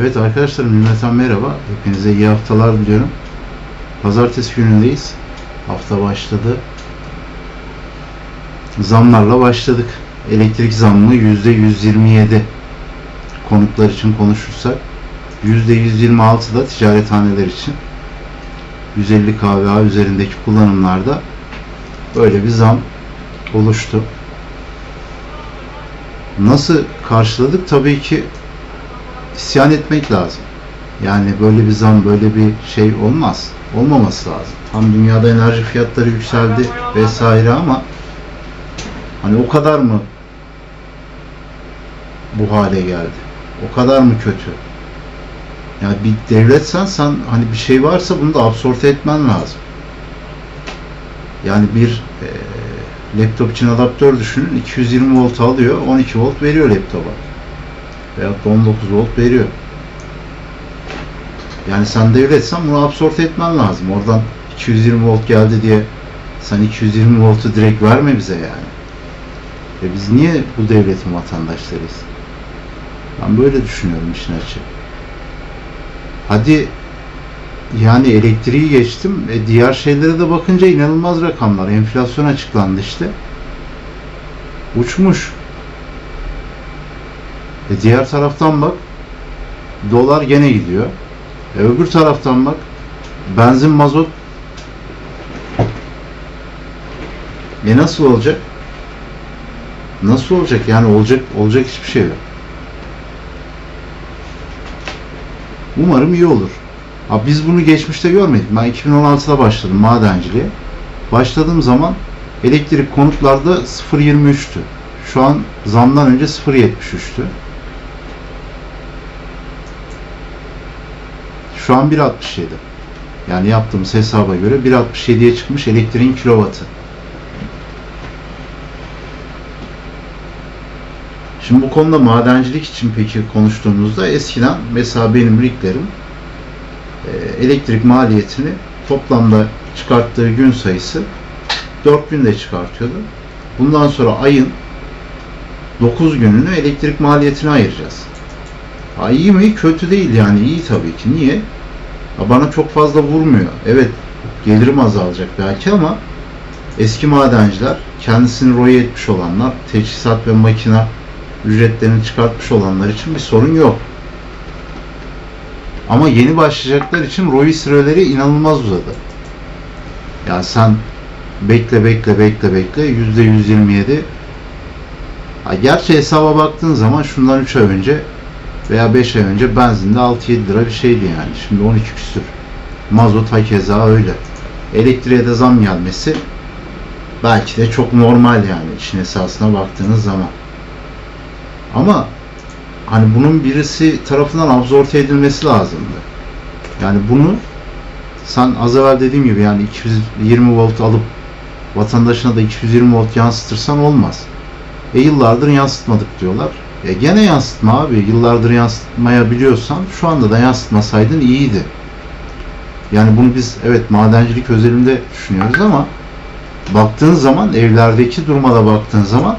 Evet arkadaşlar Milletten merhaba. Hepinize iyi haftalar diliyorum. Pazartesi günündeyiz. Hafta başladı. Zamlarla başladık. Elektrik zammı %127 konutlar için konuşursak %126 da ticarethaneler için 150 kVA üzerindeki kullanımlarda böyle bir zam oluştu. Nasıl karşıladık? Tabii ki isyan etmek lazım. Yani böyle bir zam, böyle bir şey olmaz. Olmaması lazım. Tam dünyada enerji fiyatları yükseldi vesaire ama hani o kadar mı bu hale geldi? O kadar mı kötü? Yani bir devletsen sen hani bir şey varsa bunu da absorte etmen lazım. Yani bir e, laptop için adaptör düşünün 220 volt alıyor 12 volt veriyor laptopa veyahut da 19 volt veriyor. Yani sen devletsen bunu absorte etmen lazım. Oradan 220 volt geldi diye sen 220 voltu direkt verme bize yani. E biz niye bu devletin vatandaşlarıyız? Ben böyle düşünüyorum işin açığı. Hadi yani elektriği geçtim. E diğer şeylere de bakınca inanılmaz rakamlar. Enflasyon açıklandı işte. Uçmuş. E diğer taraftan bak dolar gene gidiyor. E öbür taraftan bak benzin mazot e nasıl olacak? Nasıl olacak? Yani olacak olacak hiçbir şey yok. Umarım iyi olur. Ha, biz bunu geçmişte görmedik. Ben 2016'da başladım madenciliğe. Başladığım zaman elektrik konutlarda 0.23'tü. Şu an zamdan önce 0.73'tü. Şu an 1.67. Yani yaptığımız hesaba göre 1.67'ye çıkmış elektriğin kilovatı. Şimdi bu konuda madencilik için peki konuştuğumuzda eskiden mesela benim riglerim e, elektrik maliyetini toplamda çıkarttığı gün sayısı 4 günde çıkartıyordu. Bundan sonra ayın 9 gününü elektrik maliyetine ayıracağız. Ha, iyi mi? Kötü değil yani. iyi tabii ki. Niye? Bana çok fazla vurmuyor. Evet gelirim azalacak belki ama eski madenciler kendisini roy etmiş olanlar, teçhizat ve makina ücretlerini çıkartmış olanlar için bir sorun yok. Ama yeni başlayacaklar için ROI süreleri inanılmaz uzadı. Yani sen bekle bekle bekle bekle yüzde 127 ha, gerçi hesaba baktığın zaman şundan 3 ay önce veya 5 ay önce benzinde 6-7 lira bir şeydi yani. Şimdi 12 küsür. Mazot hakeza öyle. Elektriğe de zam gelmesi belki de çok normal yani işin esasına baktığınız zaman. Ama hani bunun birisi tarafından absorte edilmesi lazımdı. Yani bunu sen az evvel dediğim gibi yani 220 volt alıp vatandaşına da 220 volt yansıtırsan olmaz. E yıllardır yansıtmadık diyorlar. E gene yansıtma abi. Yıllardır yansıtmayabiliyorsan şu anda da yansıtmasaydın iyiydi. Yani bunu biz evet madencilik özelinde düşünüyoruz ama baktığın zaman evlerdeki duruma da baktığın zaman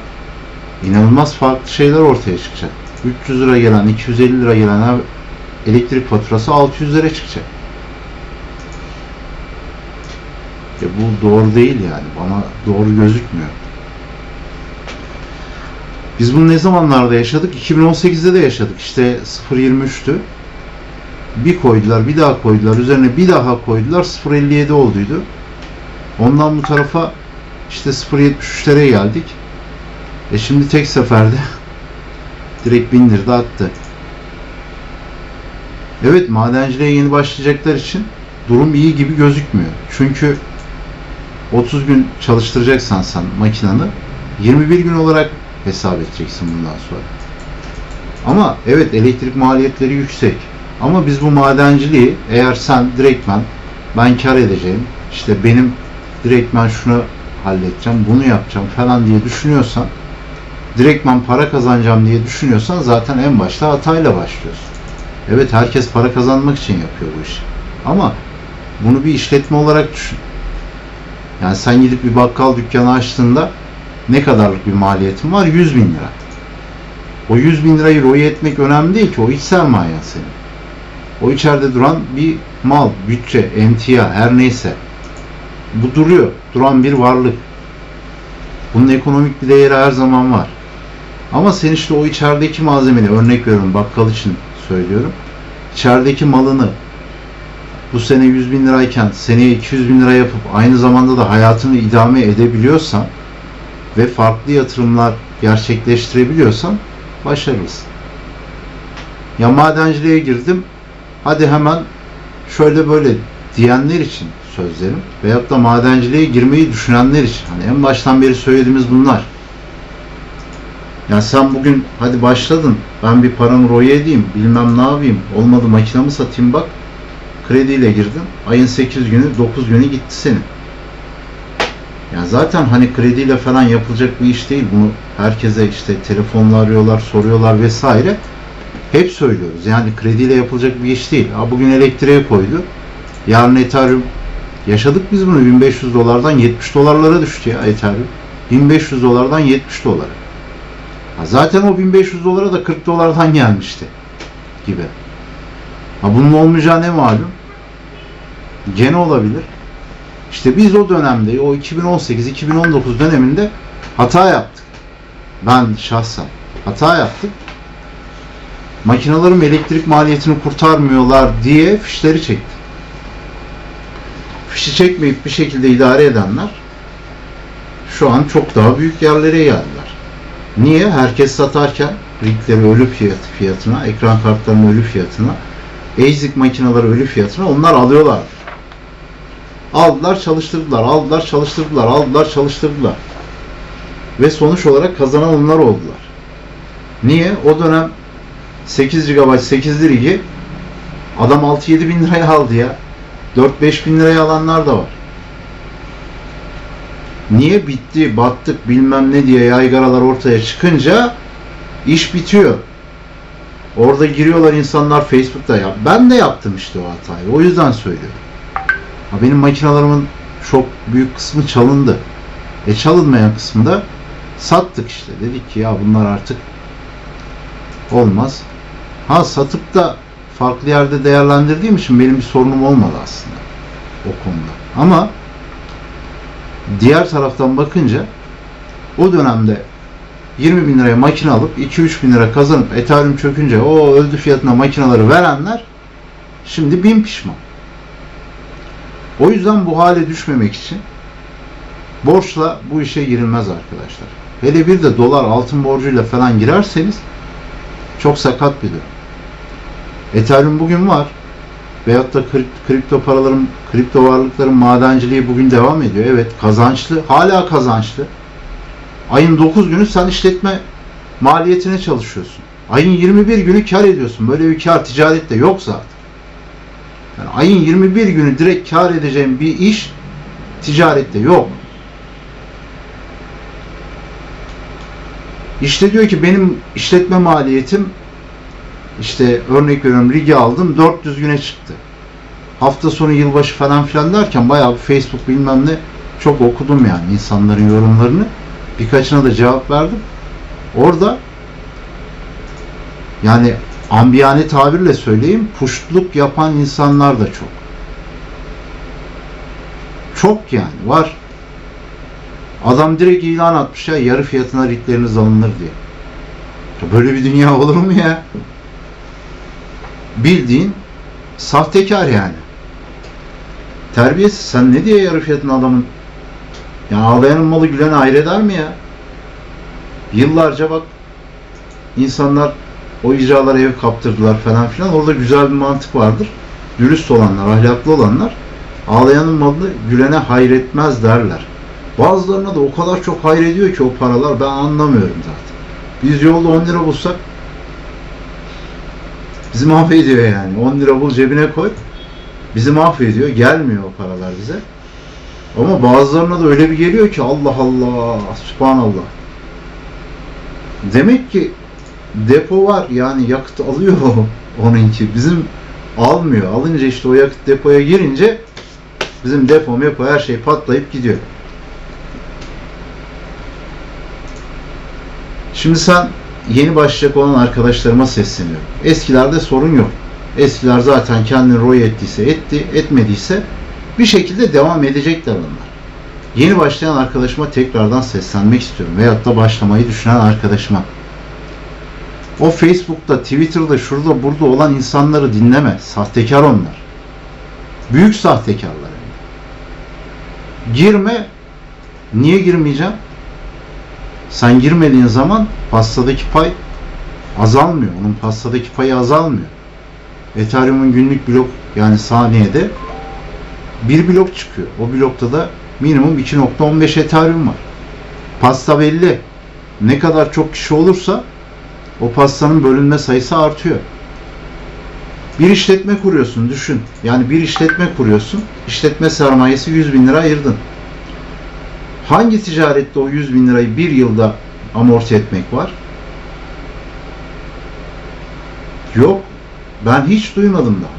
inanılmaz farklı şeyler ortaya çıkacak. 300 lira gelen, 250 lira gelen elektrik faturası 600 lira çıkacak. Ya bu doğru değil yani. Bana doğru gözükmüyor. Biz bunu ne zamanlarda yaşadık? 2018'de de yaşadık. İşte 0.23'tü. Bir koydular, bir daha koydular. Üzerine bir daha koydular. 0.57 olduydu. Ondan bu tarafa işte 0.73'lere geldik. E şimdi tek seferde direkt bindirdi attı. Evet madenciliğe yeni başlayacaklar için durum iyi gibi gözükmüyor. Çünkü 30 gün çalıştıracaksan sen makinanı 21 gün olarak hesap edeceksin bundan sonra. Ama evet elektrik maliyetleri yüksek. Ama biz bu madenciliği eğer sen direktmen ben kar edeceğim işte benim direktmen şunu halledeceğim bunu yapacağım falan diye düşünüyorsan direktman para kazanacağım diye düşünüyorsan zaten en başta hatayla başlıyorsun. Evet herkes para kazanmak için yapıyor bu işi. Ama bunu bir işletme olarak düşün. Yani sen gidip bir bakkal dükkanı açtığında ne kadarlık bir maliyetin var? 100 bin lira. O 100 bin lirayı roy etmek önemli değil ki. O iç sermayen senin. O içeride duran bir mal, bütçe, emtia her neyse. Bu duruyor. Duran bir varlık. Bunun ekonomik bir değeri her zaman var. Ama sen işte o içerideki malzemeni örnek veriyorum bakkal için söylüyorum. İçerideki malını bu sene 100 bin lirayken seneye 200 bin lira yapıp aynı zamanda da hayatını idame edebiliyorsan ve farklı yatırımlar gerçekleştirebiliyorsan başarılısın. Ya madenciliğe girdim hadi hemen şöyle böyle diyenler için sözlerim veyahut da madenciliğe girmeyi düşünenler için hani en baştan beri söylediğimiz bunlar. Ya sen bugün hadi başladın ben bir paramı roya edeyim bilmem ne yapayım olmadı makinamı satayım bak krediyle girdin ayın 8 günü 9 günü gitti senin. Yani zaten hani krediyle falan yapılacak bir iş değil. Bunu herkese işte telefonla arıyorlar, soruyorlar vesaire. Hep söylüyoruz. Yani krediyle yapılacak bir iş değil. Ha, bugün elektriğe koydu. Yarın Ethereum yaşadık biz bunu 1500 dolardan 70 dolarlara düştü ya Ethereum. 1500 dolardan 70 dolara. Ha, zaten o 1500 dolara da 40 dolardan gelmişti gibi. Ha, bunun olmayacağı ne malum? Gene olabilir. İşte biz o dönemde, o 2018-2019 döneminde hata yaptık. Ben şahsen hata yaptık. Makinaların elektrik maliyetini kurtarmıyorlar diye fişleri çektik. Fişi çekmeyip bir şekilde idare edenler şu an çok daha büyük yerlere geldiler. Niye? Herkes satarken rigleri ölü fiyat, fiyatına, ekran kartlarının ölü fiyatına, ASIC makineleri ölü fiyatına onlar alıyorlar. Aldılar çalıştırdılar, aldılar çalıştırdılar, aldılar çalıştırdılar. Ve sonuç olarak kazanan onlar oldular. Niye? O dönem 8 GB 8 lirayı adam 6-7 bin liraya aldı ya. 4-5 bin liraya alanlar da var. Niye bitti, battık bilmem ne diye yaygaralar ortaya çıkınca iş bitiyor. Orada giriyorlar insanlar Facebook'ta ya. Ben de yaptım işte o hatayı. O yüzden söylüyorum. Benim makinalarımın çok büyük kısmı çalındı. E çalınmayan kısmında sattık işte. Dedik ki ya bunlar artık olmaz. Ha satıp da farklı yerde değerlendirdiğim için benim bir sorunum olmadı aslında o konuda. Ama diğer taraftan bakınca o dönemde 20 bin liraya makine alıp 2-3 bin lira kazanıp Ethereum çökünce o öldü fiyatına makineleri verenler şimdi bin pişman. O yüzden bu hale düşmemek için borçla bu işe girilmez arkadaşlar. Hele bir de dolar altın borcuyla falan girerseniz çok sakat bir durum. Ethereum bugün var. Veyahut da kri- kripto paraların, kripto varlıkların madenciliği bugün devam ediyor. Evet kazançlı, hala kazançlı. Ayın 9 günü sen işletme maliyetine çalışıyorsun. Ayın 21 günü kar ediyorsun. Böyle bir kar ticarette yok zaten. Yani ayın 21 günü direkt kar edeceğin bir iş ticarette yok. İşte diyor ki benim işletme maliyetim işte örnek veriyorum ligi aldım 400 güne çıktı. Hafta sonu yılbaşı falan filan derken bayağı bir Facebook bilmem ne çok okudum yani insanların yorumlarını. Birkaçına da cevap verdim. Orada yani ambiyane tabirle söyleyeyim puştluk yapan insanlar da çok. Çok yani var. Adam direkt ilan atmış ya yarı fiyatına ritleriniz alınır diye. Ya Böyle bir dünya olur mu ya? Bildiğin sahtekar yani. Terbiyesiz. Sen ne diye yarı fiyatına adamın ya ağlayanın malı gülen ayrı eder mi ya? Yıllarca bak insanlar o icralara ev kaptırdılar falan filan. Orada güzel bir mantık vardır. Dürüst olanlar, ahlaklı olanlar ağlayanın malı gülene hayretmez derler. Bazılarına da o kadar çok hayrediyor ki o paralar ben anlamıyorum zaten. Biz yolda 10 lira bulsak bizi mahvediyor yani. 10 lira bul cebine koy. Bizi mahvediyor. Gelmiyor o paralar bize. Ama bazılarına da öyle bir geliyor ki Allah Allah, subhanallah. Demek ki depo var yani yakıt alıyor onunki. Bizim almıyor. Alınca işte o yakıt depoya girince bizim depo mepo her şey patlayıp gidiyor. Şimdi sen yeni başlayacak olan arkadaşlarıma sesleniyorum. Eskilerde sorun yok. Eskiler zaten kendini roy ettiyse etti, etmediyse bir şekilde devam edecekler onlar. Yeni başlayan arkadaşıma tekrardan seslenmek istiyorum. Veyahut da başlamayı düşünen arkadaşıma. O Facebook'ta, Twitter'da, şurada, burada olan insanları dinleme. Sahtekar onlar. Büyük sahtekarlar. Girme. Niye girmeyeceğim? Sen girmediğin zaman pastadaki pay azalmıyor. Onun pastadaki payı azalmıyor. Ethereum'un günlük blok yani saniyede bir blok çıkıyor. O blokta da minimum 2.15 Ethereum var. Pasta belli. Ne kadar çok kişi olursa o pastanın bölünme sayısı artıyor. Bir işletme kuruyorsun düşün. Yani bir işletme kuruyorsun. İşletme sermayesi 100 bin lira ayırdın. Hangi ticarette o 100 bin lirayı bir yılda amorti etmek var? Yok. Ben hiç duymadım daha.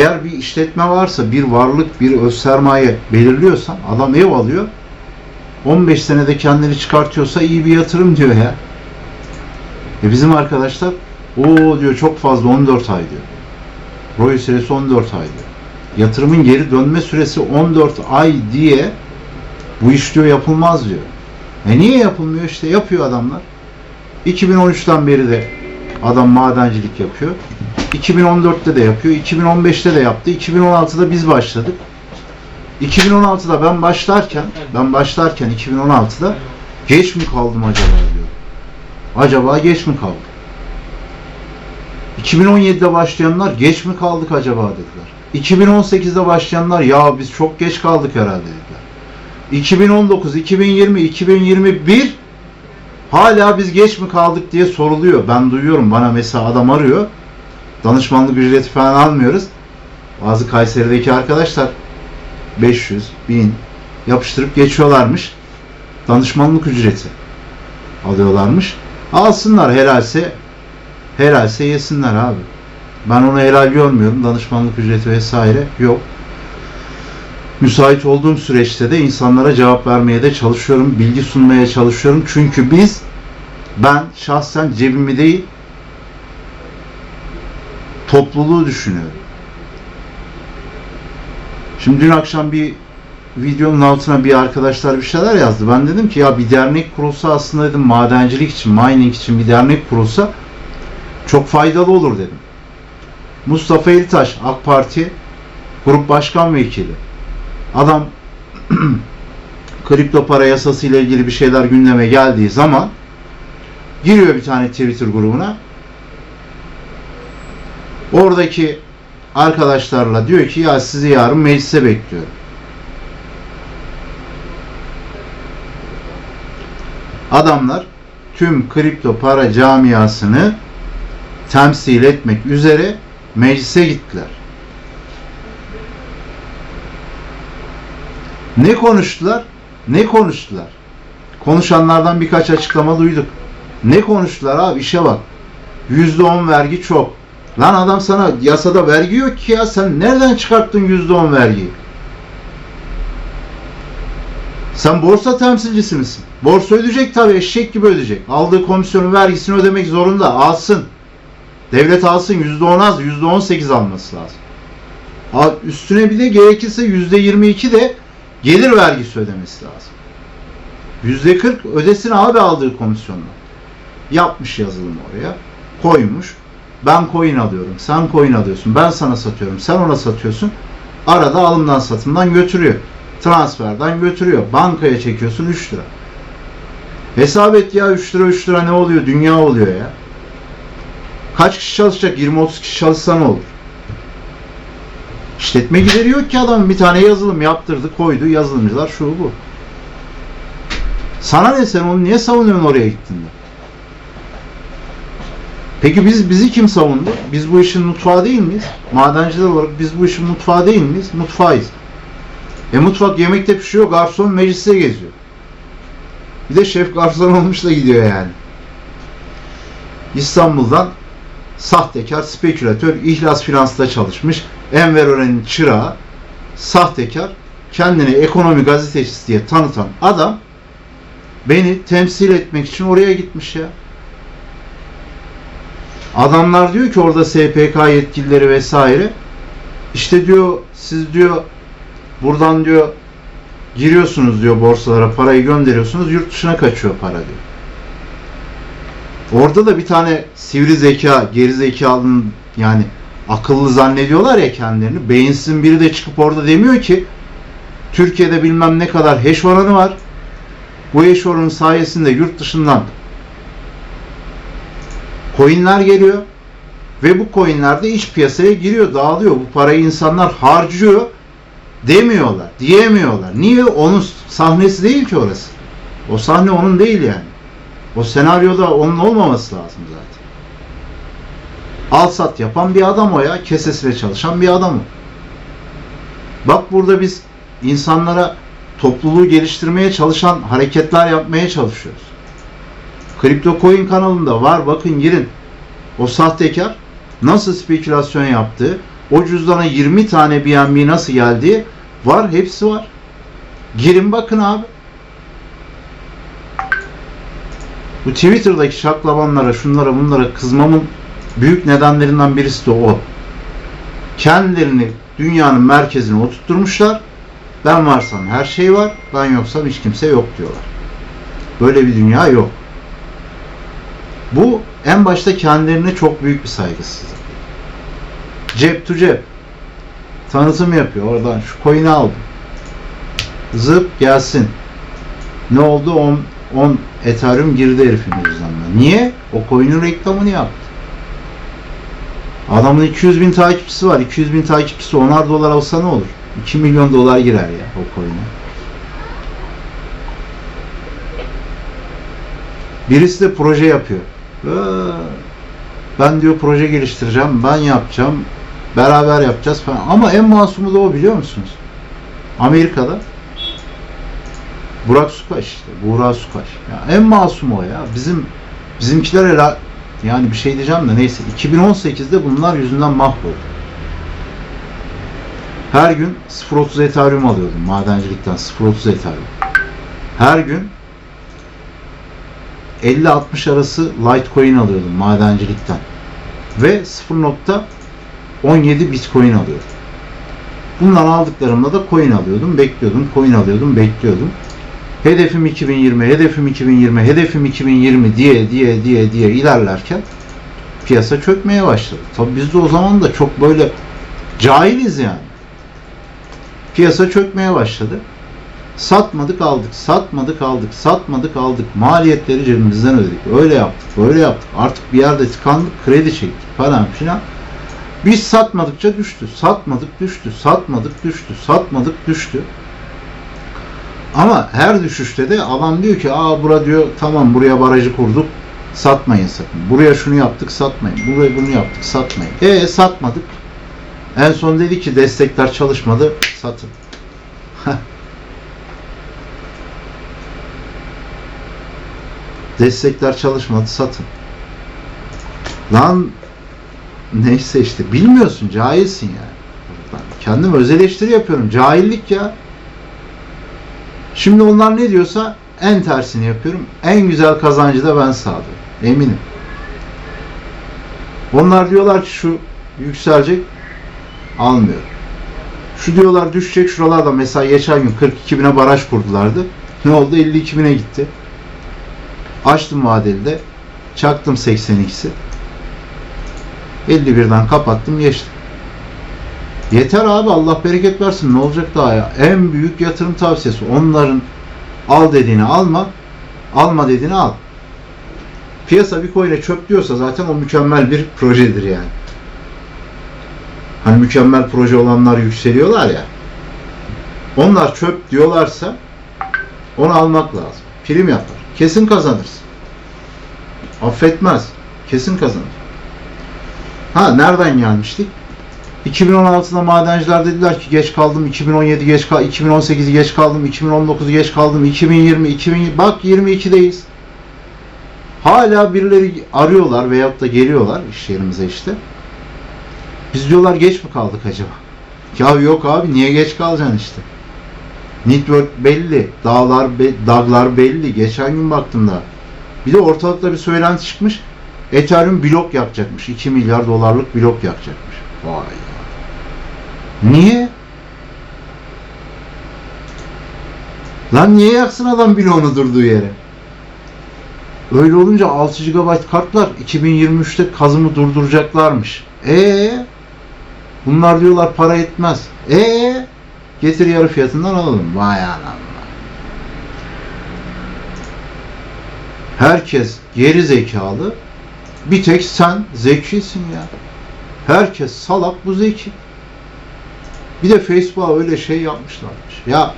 Eğer bir işletme varsa, bir varlık, bir öz sermaye belirliyorsan adam ev alıyor. 15 senede kendini çıkartıyorsa iyi bir yatırım diyor ya. E bizim arkadaşlar o diyor çok fazla 14 ay diyor. Roy süresi 14 ay diyor. Yatırımın geri dönme süresi 14 ay diye bu iş diyor yapılmaz diyor. E niye yapılmıyor? İşte yapıyor adamlar. 2013'ten beri de adam madencilik yapıyor. 2014'te de yapıyor. 2015'te de yaptı. 2016'da biz başladık. 2016'da ben başlarken, ben başlarken 2016'da geç mi kaldım acaba diyor. Acaba geç mi kaldım? 2017'de başlayanlar geç mi kaldık acaba dediler. 2018'de başlayanlar ya biz çok geç kaldık herhalde dediler. 2019, 2020, 2021 hala biz geç mi kaldık diye soruluyor. Ben duyuyorum bana mesela adam arıyor. Danışmanlık ücreti falan almıyoruz. Bazı Kayseri'deki arkadaşlar 500, 1000 yapıştırıp geçiyorlarmış. Danışmanlık ücreti alıyorlarmış. Alsınlar helalse helalse yesinler abi. Ben onu helal görmüyorum. Danışmanlık ücreti vesaire yok. Müsait olduğum süreçte de insanlara cevap vermeye de çalışıyorum. Bilgi sunmaya çalışıyorum. Çünkü biz ben şahsen cebimi değil topluluğu düşünüyorum. Şimdi dün akşam bir videonun altına bir arkadaşlar bir şeyler yazdı. Ben dedim ki ya bir dernek kurulsa aslında dedim madencilik için, mining için bir dernek kurulsa çok faydalı olur dedim. Mustafa Elitaş AK Parti Grup Başkan Vekili. Adam kripto para yasası ile ilgili bir şeyler gündeme geldiği zaman giriyor bir tane Twitter grubuna. Oradaki arkadaşlarla diyor ki ya sizi yarın meclise bekliyorum. Adamlar tüm kripto para camiasını temsil etmek üzere meclise gittiler. Ne konuştular? Ne konuştular? Konuşanlardan birkaç açıklama duyduk. Ne konuştular abi? İşe bak. %10 vergi çok. Lan adam sana yasada vergi yok ki ya. Sen nereden çıkarttın %10 vergiyi? Sen borsa temsilcisi misin? Borsa ödeyecek tabii eşek gibi ödeyecek. Aldığı komisyonun vergisini ödemek zorunda. Alsın. Devlet alsın %10 az %18 alması lazım. Üstüne bir de gerekirse %22 de gelir vergisi ödemesi lazım. %40 ödesin abi aldığı komisyonla. Yapmış yazılımı oraya. Koymuş. Ben coin alıyorum. Sen coin alıyorsun. Ben sana satıyorum. Sen ona satıyorsun. Arada alımdan satımdan götürüyor. Transferden götürüyor. Bankaya çekiyorsun 3 lira. Hesap et ya 3 lira 3 lira ne oluyor? Dünya oluyor ya. Kaç kişi çalışacak? 20-30 kişi çalışsa ne olur? İşletme gideri yok ki adam bir tane yazılım yaptırdı koydu yazılımcılar şu bu. Sana ne sen onu niye savunuyorsun oraya gittiğinde? Peki biz bizi kim savundu? Biz bu işin mutfağı değil miyiz? Madenciler olarak biz bu işin mutfağı değil miyiz? Mutfağıyız. E mutfak yemekte pişiyor, garson mecliste geziyor. Bir de şef garson olmuş da gidiyor yani. İstanbul'dan sahtekar, spekülatör, ihlas finansta çalışmış, Enver Ören'in çırağı, sahtekar, kendini ekonomi gazetecisi diye tanıtan adam beni temsil etmek için oraya gitmiş ya. Adamlar diyor ki orada SPK yetkilileri vesaire işte diyor siz diyor buradan diyor giriyorsunuz diyor borsalara parayı gönderiyorsunuz yurt dışına kaçıyor para diyor. Orada da bir tane sivri zeka, geri zekalının yani akıllı zannediyorlar ya kendilerini. Beyinsizin biri de çıkıp orada demiyor ki Türkiye'de bilmem ne kadar hash oranı var. Bu hash oranı sayesinde yurt dışından coinler geliyor ve bu coinler de iç piyasaya giriyor, dağılıyor. Bu parayı insanlar harcıyor demiyorlar, diyemiyorlar. Niye? Onun sahnesi değil ki orası. O sahne onun değil yani. O senaryoda onun olmaması lazım zaten. Al sat yapan bir adam o ya. Kesesiyle çalışan bir adam o. Bak burada biz insanlara topluluğu geliştirmeye çalışan hareketler yapmaya çalışıyoruz. Kripto Coin kanalında var. Bakın girin. O sahtekar nasıl spekülasyon yaptığı, o cüzdana 20 tane BNB nasıl geldiği var. Hepsi var. Girin bakın abi. Bu Twitter'daki şaklabanlara, şunlara, bunlara kızmamın büyük nedenlerinden birisi de o. Kendilerini dünyanın merkezine oturtturmuşlar. Ben varsam her şey var, ben yoksam hiç kimse yok diyorlar. Böyle bir dünya yok. Bu en başta kendilerine çok büyük bir saygısızlık. Cep to cep. Tanıtım yapıyor oradan. Şu coin'i aldım. Zıp gelsin. Ne oldu? 10, 10 Ethereum girdi herifin cüzdanına. Niye? O coin'in reklamını yaptı. Adamın 200 bin takipçisi var. 200 bin takipçisi 10'ar dolar alsa ne olur? 2 milyon dolar girer ya o coin'e. Birisi de proje yapıyor. Ee, Ben diyor proje geliştireceğim, ben yapacağım, beraber yapacağız falan. Ama en masumu da o biliyor musunuz? Amerika'da Burak Sukaş işte, Buğra Sukaş. Ya en masum o ya. Bizim bizimkiler hele yani bir şey diyeceğim de neyse 2018'de bunlar yüzünden mahvoldu. Her gün 0.30 Ethereum alıyordum madencilikten 0.30 Ethereum. Her gün 50-60 arası Litecoin alıyordum madencilikten. Ve 0.17 Bitcoin alıyordum. Bundan aldıklarımla da coin alıyordum, bekliyordum, coin alıyordum, bekliyordum. Hedefim 2020, hedefim 2020, hedefim 2020 diye diye diye diye ilerlerken piyasa çökmeye başladı. Tabi biz de o zaman da çok böyle cahiliz yani. Piyasa çökmeye başladı. Satmadık aldık, satmadık aldık, satmadık aldık. Maliyetleri cebimizden ödedik. Öyle yaptık, böyle yaptık. Artık bir yerde tıkandık, kredi çektik falan filan. Biz satmadıkça düştü, satmadık düştü, satmadık düştü, satmadık düştü. Ama her düşüşte de adam diyor ki aa bura diyor tamam buraya barajı kurduk satmayın sakın. Buraya şunu yaptık satmayın. Buraya bunu yaptık satmayın. E satmadık. En son dedi ki destekler çalışmadı satın. destekler çalışmadı satın. Lan neyse işte bilmiyorsun cahilsin yani. Ben kendim öz eleştiri yapıyorum. Cahillik ya. Şimdi onlar ne diyorsa en tersini yapıyorum. En güzel kazancı da ben sağlıyorum. Eminim. Onlar diyorlar ki şu yükselecek almıyor. Şu diyorlar düşecek şuralarda mesela geçen gün 42 bine baraj kurdulardı. Ne oldu? 52 bine gitti. Açtım vadeli de çaktım 82'si. 51'den kapattım geçtim. Yeter abi Allah bereket versin ne olacak daha ya. En büyük yatırım tavsiyesi onların al dediğini alma, alma dediğini al. Piyasa bir coin'e çöp diyorsa zaten o mükemmel bir projedir yani. Hani mükemmel proje olanlar yükseliyorlar ya. Onlar çöp diyorlarsa onu almak lazım. Prim yapar. Kesin kazanırsın. Affetmez. Kesin kazanır. Ha nereden gelmiştik? 2016'da madenciler dediler ki geç kaldım, 2017 geç kaldım, 2018'i geç kaldım, 2019'u geç kaldım, 2020, 2000 bak 22'deyiz. Hala birileri arıyorlar veyahut da geliyorlar iş yerimize işte. Biz diyorlar geç mi kaldık acaba? Ya yok abi niye geç kalacaksın işte. Network belli, dağlar, be, dağlar belli. Geçen gün baktım da. Bir de ortalıkta bir söylenti çıkmış. Ethereum blok yakacakmış. 2 milyar dolarlık blok yakacakmış. Vay. Niye? Lan niye yaksın adam bloğunu durduğu yere? Öyle olunca 6 GB kartlar 2023'te kazımı durduracaklarmış. E Bunlar diyorlar para etmez. E getir yarı fiyatından alalım. Vay anam. Herkes geri zekalı. Bir tek sen zekisin ya. Herkes salak bu zeki. Bir de Facebook'a öyle şey yapmışlarmış. Ya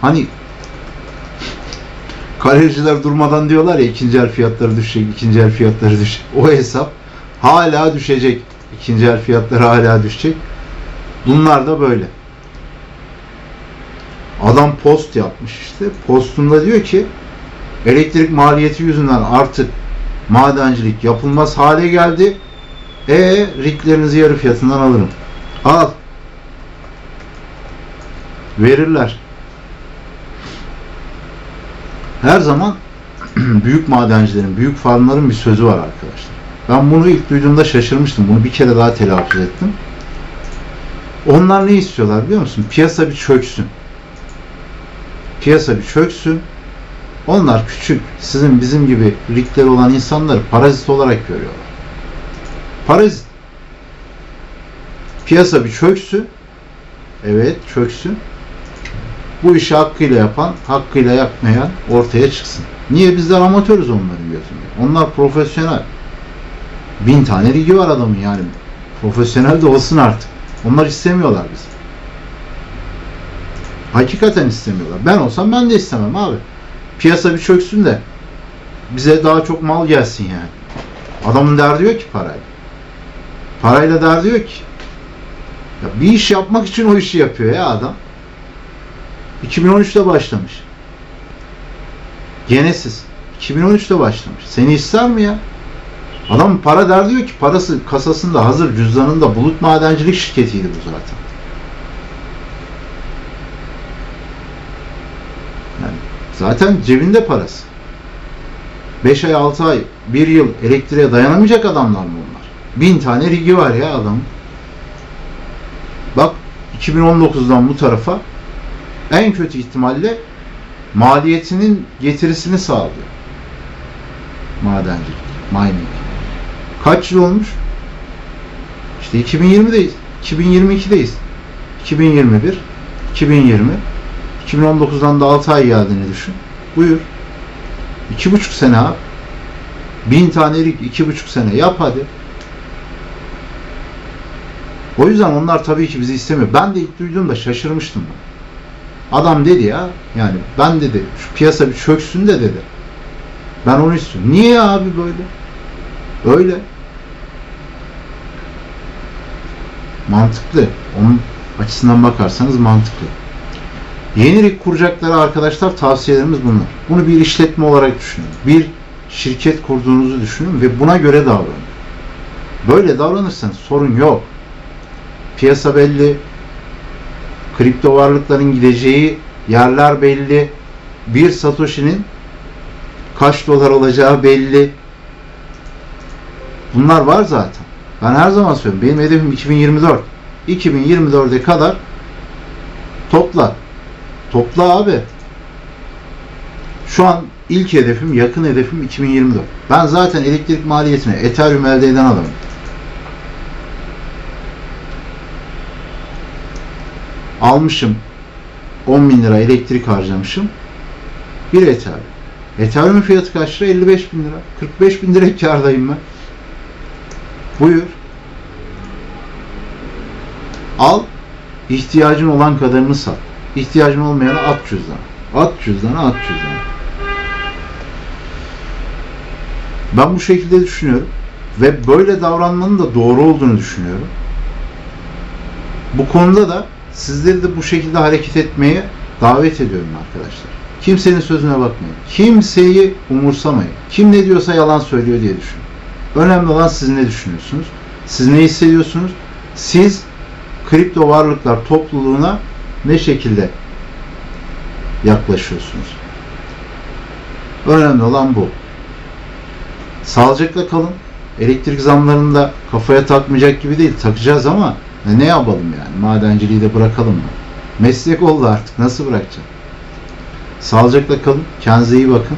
hani kaloriciler durmadan diyorlar ya ikinci el fiyatları düşecek, ikinci el fiyatları düşecek. O hesap hala düşecek. İkinci el fiyatları hala düşecek. Bunlar da böyle. Adam post yapmış işte. Postunda diyor ki elektrik maliyeti yüzünden artık madencilik yapılmaz hale geldi. E riglerinizi yarı fiyatından alırım. Al. Verirler. Her zaman büyük madencilerin, büyük farmların bir sözü var arkadaşlar. Ben bunu ilk duyduğumda şaşırmıştım. Bunu bir kere daha telaffuz ettim. Onlar ne istiyorlar biliyor musun? Piyasa bir çöksün. Piyasa bir çöksün. Onlar küçük, sizin bizim gibi rigleri olan insanları parazit olarak görüyorlar. Parazit. Piyasa bir çöksün. Evet, çöksün. Bu işi hakkıyla yapan, hakkıyla yapmayan ortaya çıksın. Niye bizler amatörüz onların gözünde? Onlar profesyonel. Bin tane ligi var adamın yani. Profesyonel de olsun artık. Onlar istemiyorlar bizi. Hakikaten istemiyorlar. Ben olsam ben de istemem abi. Piyasa bir çöksün de bize daha çok mal gelsin yani. Adamın derdi yok ki parayla. Parayla derdi yok ki. Ya bir iş yapmak için o işi yapıyor ya adam. 2013'te başlamış. Genesis. 2013'te başlamış. Seni ister mi ya? Adam para der diyor ki parası kasasında hazır cüzdanında bulut madencilik şirketiydi bu zaten. Zaten cebinde parası. 5 ay 6 ay 1 yıl elektriğe dayanamayacak adamlar mı bunlar? Bin tane rigi var ya adam. Bak 2019'dan bu tarafa en kötü ihtimalle maliyetinin getirisini sağlıyor. Madencilik, mining. Kaç yıl olmuş? İşte 2020'deyiz. 2022'deyiz. 2021, 2020, 2019'dan da 6 ay geldiğini düşün. Buyur. İki buçuk sene abi. Bin tanelik iki buçuk sene yap hadi. O yüzden onlar tabii ki bizi istemiyor. Ben de ilk duyduğumda şaşırmıştım. Adam dedi ya, yani ben dedi, şu piyasa bir çöksün de dedi. Ben onu istiyorum. Niye abi böyle? Öyle. Mantıklı. Onun açısından bakarsanız mantıklı. Yeni rig kuracakları arkadaşlar tavsiyelerimiz bunlar. Bunu bir işletme olarak düşünün. Bir şirket kurduğunuzu düşünün ve buna göre davranın. Böyle davranırsanız sorun yok. Piyasa belli. Kripto varlıkların gideceği yerler belli. Bir Satoshi'nin kaç dolar olacağı belli. Bunlar var zaten. Ben her zaman söylüyorum. Benim hedefim 2024. 2024'e kadar topla. Topla abi. Şu an ilk hedefim, yakın hedefim 2024. Ben zaten elektrik maliyetine Ethereum elde eden adamım. Almışım 10 bin lira elektrik harcamışım. Bir Ethereum. Ethereum'un fiyatı kaç lira? 55 bin lira. 45 bin lira kârdayım ben. Buyur. Al. ihtiyacın olan kadarını sat. İhtiyacın olmayana at cüzdanı. At cüzdanı, at cüzdanı. Ben bu şekilde düşünüyorum. Ve böyle davranmanın da doğru olduğunu düşünüyorum. Bu konuda da sizleri de bu şekilde hareket etmeye davet ediyorum arkadaşlar. Kimsenin sözüne bakmayın. Kimseyi umursamayın. Kim ne diyorsa yalan söylüyor diye düşünün. Önemli olan siz ne düşünüyorsunuz? Siz ne hissediyorsunuz? Siz kripto varlıklar topluluğuna ne şekilde yaklaşıyorsunuz? Önemli olan bu. Sağlıcakla kalın. elektrik zamlarında kafaya takmayacak gibi değil. Takacağız ama ne yapalım yani? Madenciliği de bırakalım mı? Meslek oldu artık. Nasıl bırakacağım? Sağlıcakla kalın. Kendinize iyi bakın.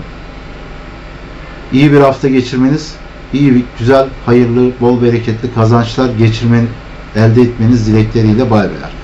İyi bir hafta geçirmeniz, iyi güzel, hayırlı, bol bereketli kazançlar geçirmen, elde etmeniz dilekleriyle bay bay.